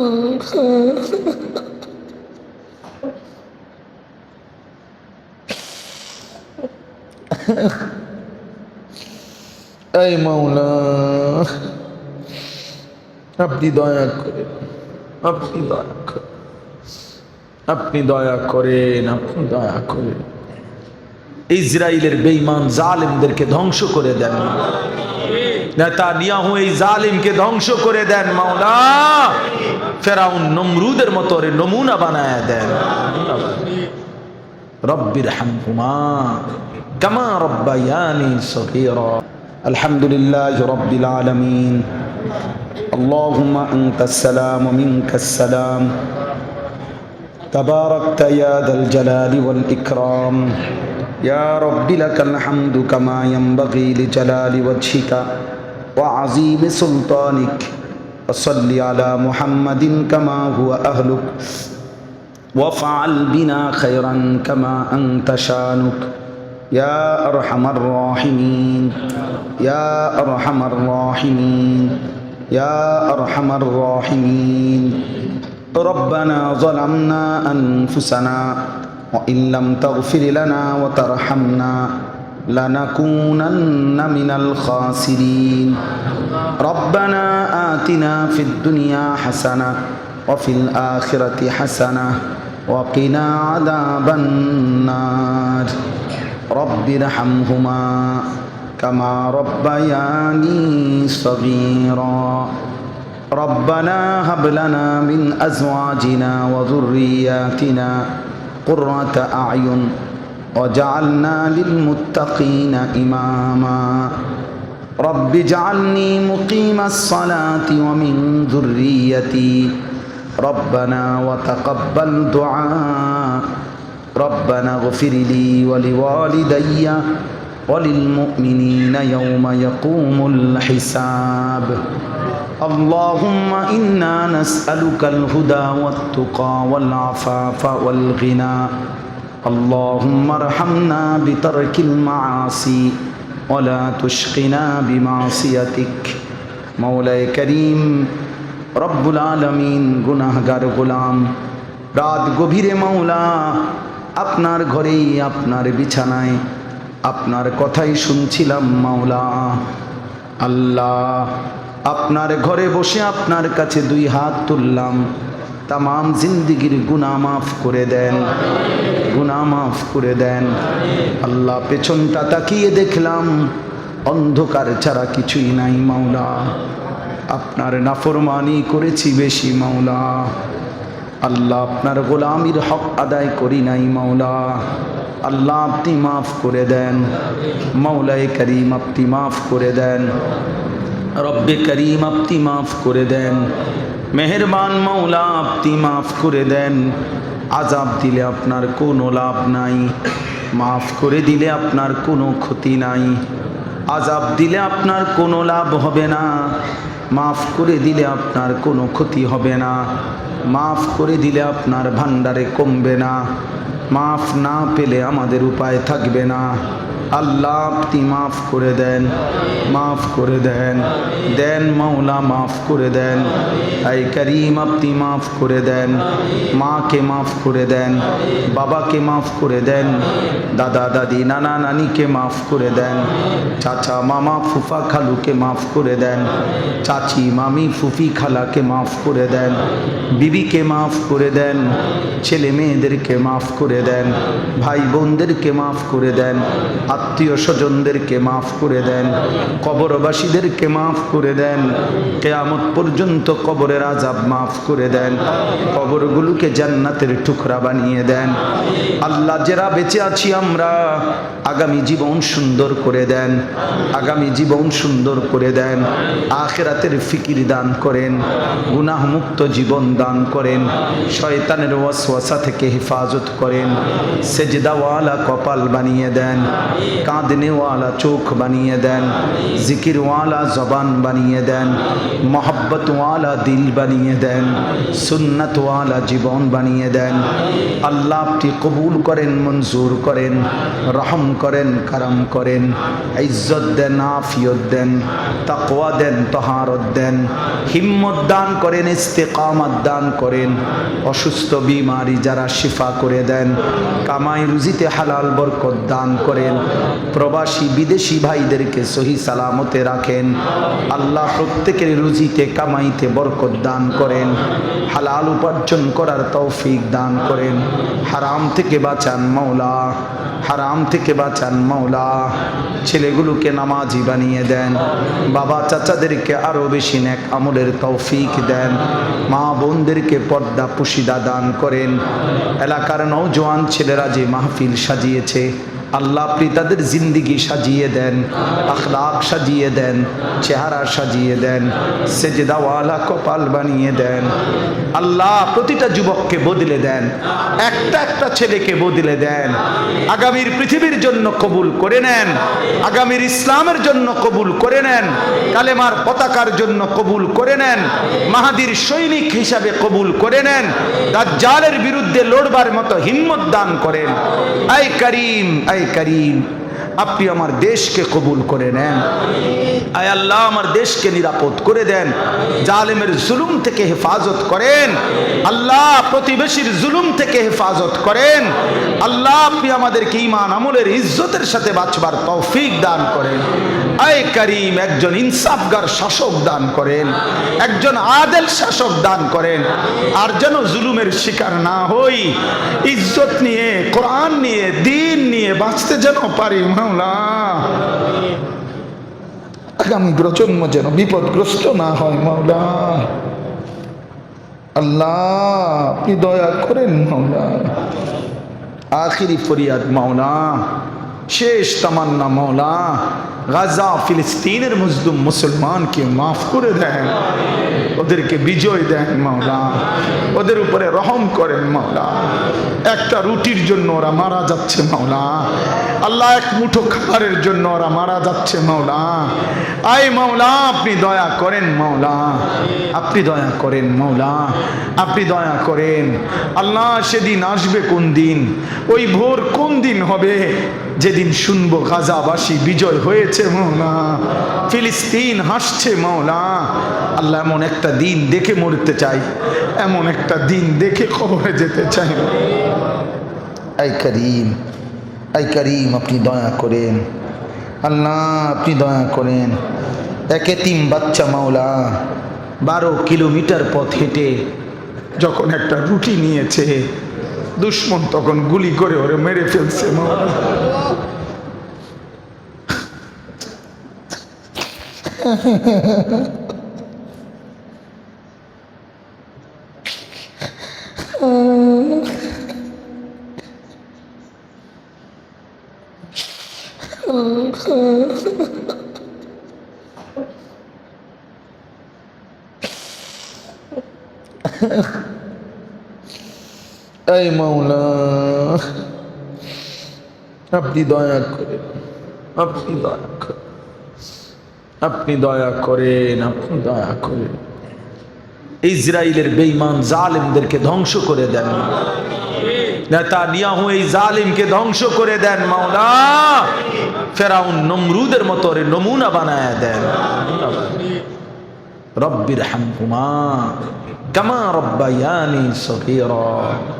এই মাওলা, আপনি দয়া করেন আপনি দয়া করেন আপনি দয়া করেন, আপনি দয়া করেন। ইসরায়েলের বেঈমান জালেমদেরকে ধ্বংস করে দেন। নেতা নিয়াহু এই জালিমকে ধ্বংস করে দেন মাওলা ফেরাউন নমরুদের মতো রে নমুনা বানায় দেন রব্বির হামহুমা কামা রব্বায়ানি সগীরা আলহামদুলিল্লাহ রব্বিল আলামিন اللهم أنت السلام ومنك السلام تباركت يا ذا الجلال والإكرام يا رب لك الحمد كما ينبغي لجلال وجهك وعظيم سلطانك. وصل على محمد كما هو أهلك. وافعل بنا خيرا كما أنت شانك. يا أرحم الراحمين. يا أرحم الراحمين. يا أرحم الراحمين. ربنا ظلمنا أنفسنا وإن لم تغفر لنا وترحمنا لنكونن من الخاسرين. ربنا آتنا في الدنيا حسنة وفي الآخرة حسنة وقنا عذاب النار. رب ارحمهما كما ربياني صغيرا. ربنا هب لنا من أزواجنا وذرياتنا قرة أعين وجعلنا للمتقين إماما. رب اجعلني مقيم الصلاة ومن ذريتي. ربنا وتقبل دعاء. ربنا اغفر لي ولوالدي وللمؤمنين يوم يقوم الحساب. اللهم إنا نسألك الهدى والتقى والعفاف والغنى. اللهم ارحمنا بترك المعاصي ولا تشقنا بمعصيتك مولاي كريم রব্বুল আলমিন গুনাহগার গোলাম রাত গভীরে মাওলা আপনার ঘরেই আপনার বিছানায় আপনার কথাই শুনছিলাম মাওলা আল্লাহ আপনার ঘরে বসে আপনার কাছে দুই হাত তুললাম তাম জিন্দিগির গুনা মাফ করে দেন। গুনা মাফ করে দেন। আল্লাহ পেছনটা তাকিয়ে দেখলাম। অন্ধকার ছাড়া কিছুই নাই মাওলা। আপনার নাফরমানি করেছি বেশি মাওলা। আল্লাহ আপনার গোলামির হক আদায় করি নাই মাওলা। আল্লাহ আপনি মাফ করে দেন। মাওলায় করিম আপনি মাফ করে দেন। রব্বে করিম আপনি মাফ করে দেন। মেহেরবান মাওলা আপনি মাফ করে দেন। আজাব দিলে আপনার কোনো লাভ নাই। মাফ করে দিলে আপনার কোনো ক্ষতি নাই। আজাব দিলে আপনার কোনো লাভ হবে না। মাফ করে দিলে আপনার কোনো ক্ষতি হবে না। মাফ করে দিলে আপনার ভান্ডারে কমবে না। মাফ না পেলে আমাদের উপায় থাকবে না। আল্লাহ আপনি মাফ করে দেন মাফ করে দেন দেন মাওলা মাফ করে দেন আই করিম আপনি মাফ করে দেন মাকে মাফ করে দেন বাবাকে মাফ করে দেন দাদা দাদি নানা নানিকে মাফ করে দেন চাচা মামা ফুফা খালুকে মাফ করে দেন চাচি মামি ফুফি খালাকে মাফ করে দেন বিবিকে মাফ করে দেন ছেলে মেয়েদেরকে মাফ করে দেন ভাই বোনদেরকে মাফ করে দেন আত্মীয় স্বজনদেরকে মাফ করে দেন, কবরবাসীদেরকে মাফ করে দেন, কেয়ামত পর্যন্ত কবরের আজাব মাফ করে দেন, কবরগুলোকে জান্নাতের টুকরা বানিয়ে দেন। আল্লাহ যারা বেঁচে আছি আমরা, আগামী জীবন সুন্দর করে দেন, আগামী জীবন সুন্দর করে দেন, আখেরাতের ফিকির দান করেন, গুনাহমুক্ত জীবন দান করেন, শয়তানের ওয়াসওয়াসা থেকে হেফাজত করেন, সেজদাওয়ালা কপাল বানিয়ে দেন। কাঁদনেওয়ালা চোখ বানিয়ে দেন, জিকিরওয়ালা জবান বানিয়ে দেন, মোহব্বতওয়ালা দিল বানিয়ে দেন, সুন্নতওয়ালা জীবন বানিয়ে দেন। আল্লাহ আপনি কবুল করেন, মঞ্জুর করেন, রহম করেন, কারাম করেন, ইজ্জত দেন, আফিয়ত দেন, তাকওয়া দেন, তহারত দেন, হিম্মত দান করেন, ইস্তেকামত দান করেন, অসুস্থ বিমারি যারা শিফা করে দেন, কামাই রুজিতে হালাল বরকত দান করেন প্রবাসী, বিদেশি ভাইদেরকে সহি সালামতে রাখেন। আল্লাহ প্রত্যেকের রুজিতে, কামাইতে বরকত দান করেন। হালাল উপার্জন করার তৌফিক দান করেন। হারাম থেকে বাঁচান মৌলা হারাম থেকে বাঁচান মৌলা ছেলেগুলোকে নামাজি বানিয়ে দেন। বাবা চাচাদেরকে আরও বেশি নেক আমলের তৌফিক দেন। মা বোনদেরকে পর্দা পুশিদা দান করেন। এলাকার নৌজওয়ান ছেলেরা যে মাহফিল সাজিয়েছে আল্লাহ আপনি তাদের জিন্দিগি সাজিয়ে দেন, আখলাক সাজিয়ে দেন, চেহারা সাজিয়ে দেন, সেজেদাওয়ালা কপাল বানিয়ে দেন। আল্লাহ প্রতিটা যুবককে বদলে দেন, একটা একটা ছেলেকে বদলে দেন। আগামীর পৃথিবীর জন্য কবুল করে নেন, আগামীর ইসলামের জন্য কবুল করে নেন, কালেমার পতাকার জন্য কবুল করে নেন, মাহাদির সৈনিক হিসাবে কবুল করে নেন, দাজ্জালের বিরুদ্ধে লড়বার মতো হিম্মত দান করেন। আই করিম আই করিম, আপনি আমার দেশকে কবুল করে নেন। আয় আল্লাহ, আমার দেশকে নিরাপদ করে দেন। জালেমের জুলুম থেকে হেফাজত করেন। আল্লাহ, প্রতিবেশীর জুলুম থেকে হেফাজত করেন। আল্লাহ, আপনি আমাদেরকে ইমান আমলের ইজ্জতের সাথে বাঁচবার তৌফিক দান করেন। আয় করিম, একজন ইনসাফগার শাসক দান করেন, একজন আদেল শাসক দান করেন, আর যেন জুলুমের শিকার না হই, ইজ্জত নিয়ে, কোরআন নিয়ে, দিন নিয়ে বাঁচতে যেন পারি মাওলা। আগামী প্রজন্ম যেন বিপদগ্রস্ত না হয় মাওলা। আল্লাহ, আপনি দয়া করেন মাওলা। আখিরি ফরিয়াদ মাওলা। শেষ তামান্না মাওলা গাজা, ফিলিস্তিনের মুসলিম মুসলমানকে মাফ করে দেন। ওদেরকে বিজয় দেন মাওলা ওদের উপরে রহম করেন মাওলা একটা রুটির জন্য ওরা মারা যাচ্ছে মাওলা আল্লাহ এক মুঠো খাবারের জন্য ওরা মারা যাচ্ছে মাওলা আই মাওলা আপনি দয়া করেন মাওলা আপনি দয়া করেন মাওলা আপনি দয়া করেন। আল্লাহ সেদিন আসবে কোন দিন? ওই ভোর কোন দিন হবে? যেদিন শুনব গাজাবাসী বিজয় হয়েছে মৌলা, ফিলিস্তিন হাসছে মৌলা। আল্লাহ এমন একটা দিন দেখে মরতে চাই, এমন একটা দিন দেখে খবরে যেতে চাই। আই করিম আই করিম, আপনি দয়া করেন। আল্লাহ, আপনি দয়া করেন। একে তিন বাচ্চা মাওলা বারো কিলোমিটার পথ হেঁটে যখন একটা রুটি নিয়েছে, দুশ্মন তখন গুলি করে ওরে মেরে ফেলছে মাওলা এই মাওলা আপনি দয়া করেন আপনি দয়া করেন আপনি দয়া করেন, আপনি দয়া করেন। ইসরায়েলের বেঈমান জালিমদেরকে ধ্বংস করে দেন। নেতা নিয়াহু এই জালিমকে ধ্বংস করে দেন, মাওলা। ফেরাউন নমরুদের মতো রে নমুনা বানায় দেন। রব্বির হামহুমা কামা রব্বায়ানি সগীরা।